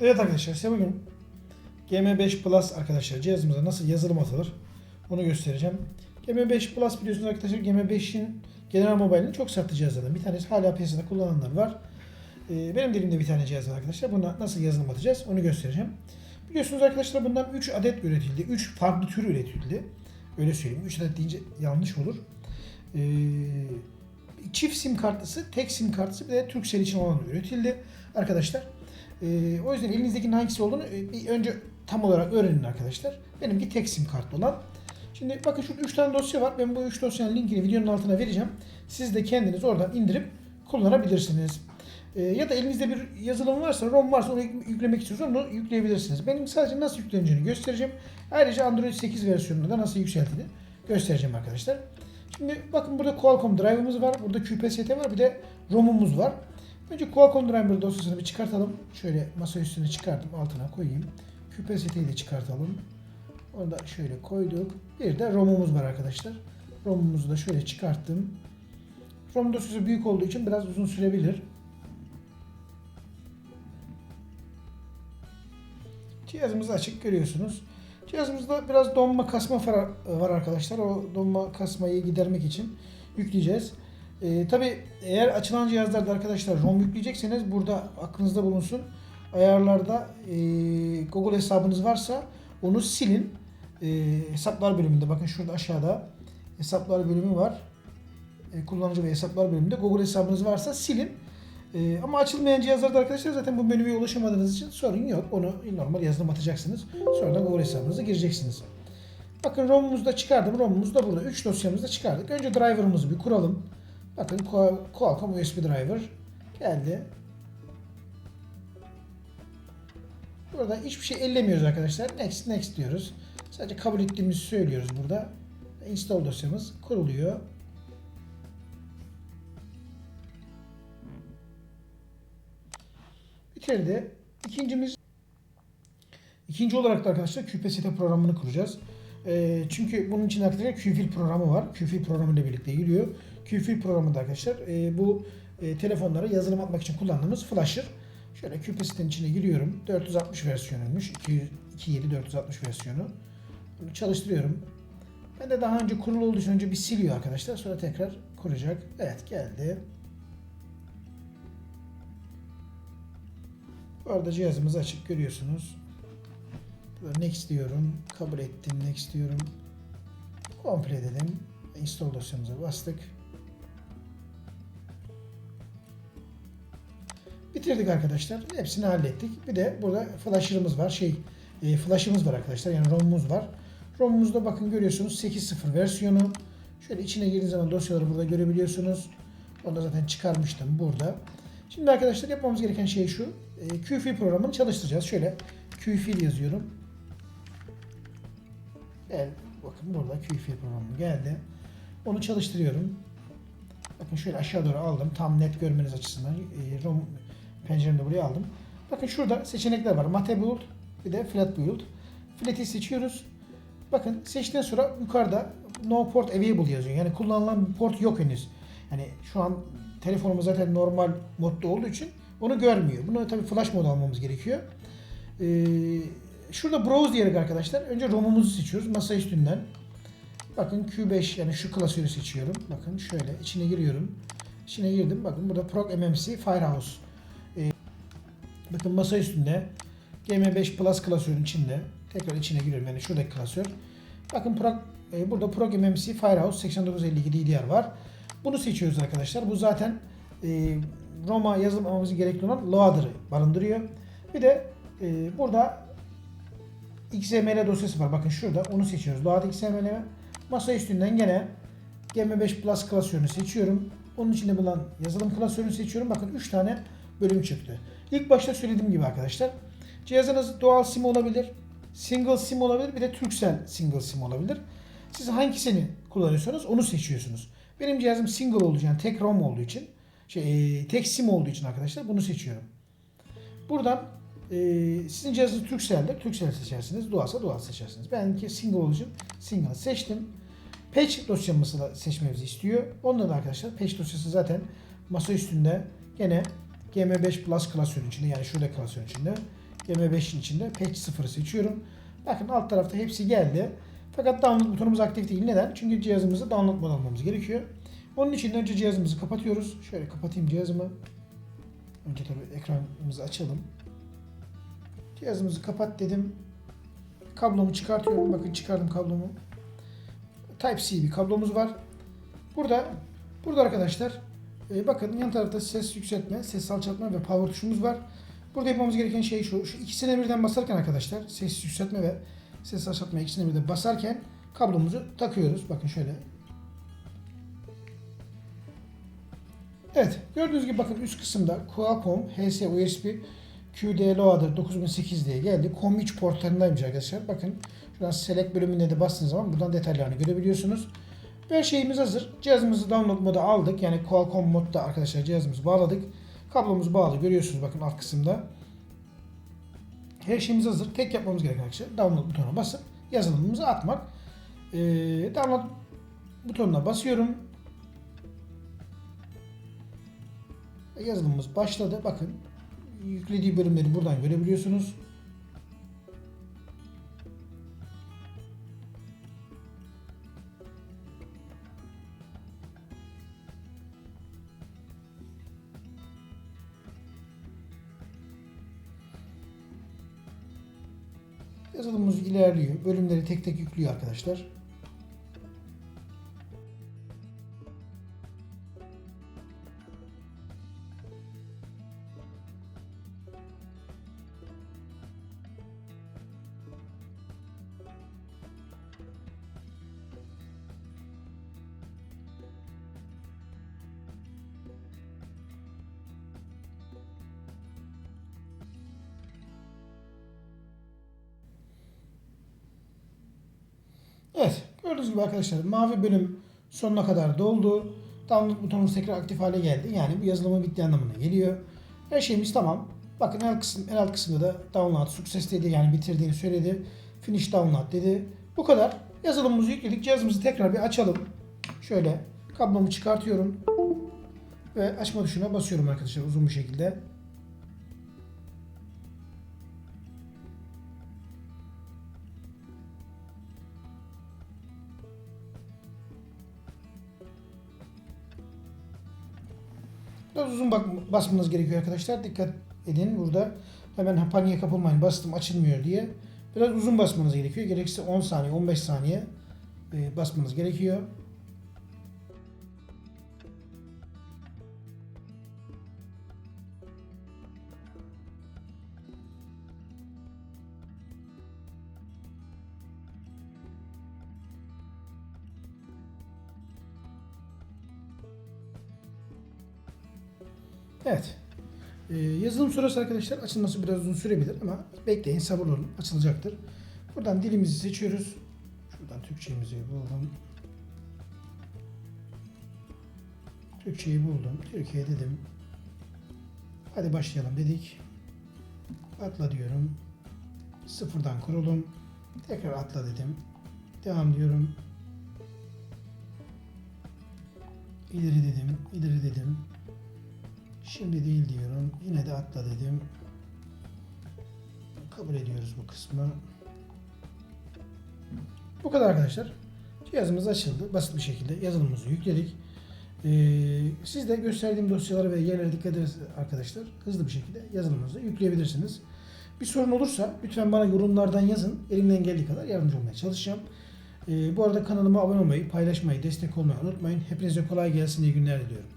Evet arkadaşlar size bugün GM5 Plus arkadaşlar cihazımıza nasıl yazılım atılır onu göstereceğim. GM5 Plus biliyorsunuz arkadaşlar GM5'in General Mobile'in çok sattığı cihazlardan bir tanesi. Hala piyasada kullananlar var. Ee, benim dilimde bir tane cihaz var arkadaşlar. Buna nasıl yazılım atacağız onu göstereceğim. Biliyorsunuz arkadaşlar bundan 3 adet üretildi. 3 farklı tür üretildi. Öyle söyleyeyim. 3 adet deyince yanlış olur. Ee, çift sim kartlısı, tek sim kartlısı bir de Turkcell için olan üretildi arkadaşlar. Ee, o yüzden elinizdekinin hangisi olduğunu e, bir önce tam olarak öğrenin arkadaşlar. Benimki tek sim kartlı olan. Şimdi bakın şurada 3 tane dosya var. Ben bu 3 dosyanın linkini videonun altına vereceğim. Siz de kendiniz oradan indirip kullanabilirsiniz. Ee, ya da elinizde bir yazılım varsa, ROM varsa onu yük- yüklemek istiyorsanız onu yükleyebilirsiniz. Benim sadece nasıl yükleneceğini göstereceğim. Ayrıca Android 8 versiyonunda da nasıl yükseltilir göstereceğim arkadaşlar. Şimdi bakın burada Qualcomm Drive'ımız var. Burada QPST var. Bir de ROM'umuz var. Önce Qualcomm Driver dosyasını bir çıkartalım. Şöyle masa üstüne çıkarttım. Altına koyayım. QPST'yi de çıkartalım. Onu da şöyle koyduk. Bir de ROM'umuz var arkadaşlar. ROM'umuzu da şöyle çıkarttım. ROM dosyası büyük olduğu için biraz uzun sürebilir. Cihazımızı açık görüyorsunuz. Cihazımızda biraz donma kasma var arkadaşlar. O donma kasmayı gidermek için yükleyeceğiz. Ee, Tabi eğer açılan cihazlarda arkadaşlar ROM yükleyecekseniz burada aklınızda bulunsun. Ayarlarda e, Google hesabınız varsa onu silin. E, hesaplar bölümünde bakın şurada aşağıda hesaplar bölümü var. E, kullanıcı ve hesaplar bölümünde Google hesabınız varsa silin. E, ama açılmayan cihazlarda arkadaşlar zaten bu menüye ulaşamadığınız için sorun yok. Onu normal yazılım atacaksınız. Sonra da Google hesabınıza gireceksiniz. Bakın ROM'umuzu da çıkardım. ROM'umuz da burada. 3 dosyamızı da çıkardık. Önce driver'ımızı bir kuralım. Bakın Qual- Qualcomm USB driver geldi. Burada hiçbir şey ellemiyoruz arkadaşlar. Next next diyoruz. Sadece kabul ettiğimizi söylüyoruz burada. Install dosyamız kuruluyor. Bitirdi. İkincimiz İkinci olarak da arkadaşlar QPST programını kuracağız. Ee, çünkü bunun için arkadaşlar QFIL programı var. QFIL programı ile birlikte geliyor. QFIL programı da arkadaşlar e, bu e, telefonlara yazılım atmak için kullandığımız flasher. Şöyle QPST'nin içine giriyorum. 460 versiyonuymuş. 2.7 460 versiyonu. Bunu çalıştırıyorum. Ben de daha önce kurulu olduğu için önce bir siliyor arkadaşlar. Sonra tekrar kuracak. Evet geldi. Bu arada cihazımız açık görüyorsunuz. Next diyorum. Kabul ettim. Next diyorum. Komple dedim. Install dosyamıza bastık. Bitirdik arkadaşlar. Hepsini hallettik. Bir de burada flasher'ımız var. Şey, e, flash'ımız var arkadaşlar. Yani ROM'umuz var. ROM'umuzda bakın görüyorsunuz 8.0 versiyonu. Şöyle içine girdiğiniz zaman dosyaları burada görebiliyorsunuz. Onu da zaten çıkarmıştım burada. Şimdi arkadaşlar yapmamız gereken şey şu. E, QFIL programını çalıştıracağız. Şöyle QFIL yazıyorum. Gel, bakın burada QFIL programı geldi. Onu çalıştırıyorum. Bakın şöyle aşağı doğru aldım. Tam net görmeniz açısından e, ROM penceremi de buraya aldım. Bakın şurada seçenekler var. Mate Build bir de Flat Build. Flat'i seçiyoruz. Bakın seçtikten sonra yukarıda No Port Available yazıyor. Yani kullanılan bir port yok henüz. Yani şu an telefonumuz zaten normal modda olduğu için onu görmüyor. Bunu tabii flash mod almamız gerekiyor. Ee, şurada browse diyerek arkadaşlar önce ROM'umuzu seçiyoruz masa üstünden. Bakın Q5 yani şu klasörü seçiyorum. Bakın şöyle içine giriyorum. İçine girdim. Bakın burada Proc MMC Firehouse. Ee, bakın masa üstünde GM5 Plus klasörün içinde. Tekrar içine giriyorum. Yani şuradaki klasör. Bakın Proc, e, burada Proc MMC Firehouse 8952 DDR var. Bunu seçiyoruz arkadaşlar. Bu zaten e, Roma yazılmamız gerekli olan loader'ı barındırıyor. Bir de e, burada XML dosyası var. Bakın şurada onu seçiyoruz. Load XML. Masa üstünden gene GM5 Plus klasörünü seçiyorum. Onun içinde bulunan yazılım klasörünü seçiyorum. Bakın 3 tane bölüm çıktı. İlk başta söylediğim gibi arkadaşlar. Cihazınız dual sim olabilir. Single sim olabilir. Bir de Turkcell single sim olabilir. Siz hangisini kullanıyorsanız onu seçiyorsunuz. Benim cihazım single olduğu yani tek ROM olduğu için, şey, e, tek sim olduğu için arkadaşlar bunu seçiyorum. Buradan e, sizin cihazınız Turkcell'de, Turkcell seçersiniz. Dualsa Dual seçersiniz. Benimki single olduğu single seçtim. Patch dosyamızı da seçmemizi istiyor. Onda da arkadaşlar patch dosyası zaten masa üstünde gene GM5 Plus klasörün içinde yani şurada klasörün içinde GM5'in içinde patch 0'ı seçiyorum. Bakın alt tarafta hepsi geldi. Fakat download butonumuz aktif değil. Neden? Çünkü cihazımızı download mod almamız gerekiyor. Onun için önce cihazımızı kapatıyoruz. Şöyle kapatayım cihazımı. Önce tabii ekranımızı açalım. Cihazımızı kapat dedim. Kablomu çıkartıyorum. Bakın çıkardım kablomu. Type-C bir kablomuz var. Burada burada arkadaşlar e, bakın yan tarafta ses yükseltme, ses alçaltma ve power tuşumuz var. Burada yapmamız gereken şey şu. Şu ikisine birden basarken arkadaşlar ses yükseltme ve ses alçaltma ikisine birden basarken kablomuzu takıyoruz. Bakın şöyle. Evet. Gördüğünüz gibi bakın üst kısımda Qualcomm HS USB QD Loader 9008 diye geldi. Com3 portlarındaymış arkadaşlar. Bakın şuradan Select bölümünde de bastığınız zaman buradan detaylarını görebiliyorsunuz. Her şeyimiz hazır. Cihazımızı download moda aldık. Yani Qualcomm modda arkadaşlar cihazımızı bağladık. Kablomuz bağlı. Görüyorsunuz bakın alt kısımda. Her şeyimiz hazır. Tek yapmamız gereken arkadaşlar download butonuna basıp yazılımımızı atmak. Ee, download butonuna basıyorum. Yazılımımız başladı. Bakın yüklediği bölümleri buradan görebiliyorsunuz. Yazılımımız ilerliyor. Bölümleri tek tek yüklüyor arkadaşlar. Gördüğünüz gibi arkadaşlar mavi bölüm sonuna kadar doldu. Download butonumuz tekrar aktif hale geldi. Yani bu yazılımı bitti anlamına geliyor. Her şeyimiz tamam. Bakın en alt, kısım, en alt kısımda da download success dedi. Yani bitirdiğini söyledi. Finish download dedi. Bu kadar. Yazılımımızı yükledik. Cihazımızı tekrar bir açalım. Şöyle kablomu çıkartıyorum. Ve açma tuşuna basıyorum arkadaşlar uzun bir şekilde. Biraz uzun bak basmanız gerekiyor arkadaşlar. Dikkat edin burada. Hemen paniğe kapılmayın. Bastım açılmıyor diye. Biraz uzun basmanız gerekiyor. Gerekirse 10 saniye, 15 saniye e, basmanız gerekiyor. Evet. Ee, yazılım süresi arkadaşlar açılması biraz uzun sürebilir ama bekleyin sabırlı olun açılacaktır. Buradan dilimizi seçiyoruz. Şuradan Türkçemizi buldum. Türkçeyi buldum. Türkiye dedim. Hadi başlayalım dedik. Atla diyorum. Sıfırdan kurulum. Tekrar atla dedim. Devam diyorum. İleri dedim. İleri dedim. Şimdi değil diyorum. Yine de atla dedim. Kabul ediyoruz bu kısmı. Bu kadar arkadaşlar. Cihazımız açıldı. Basit bir şekilde yazılımımızı yükledik. Ee, siz de gösterdiğim dosyalara ve yerlere dikkat edin arkadaşlar. Hızlı bir şekilde yazılımınızı yükleyebilirsiniz. Bir sorun olursa lütfen bana yorumlardan yazın. Elimden geldiği kadar yardımcı olmaya çalışacağım. Ee, bu arada kanalıma abone olmayı, paylaşmayı, destek olmayı unutmayın. Hepinize kolay gelsin, iyi günler diliyorum.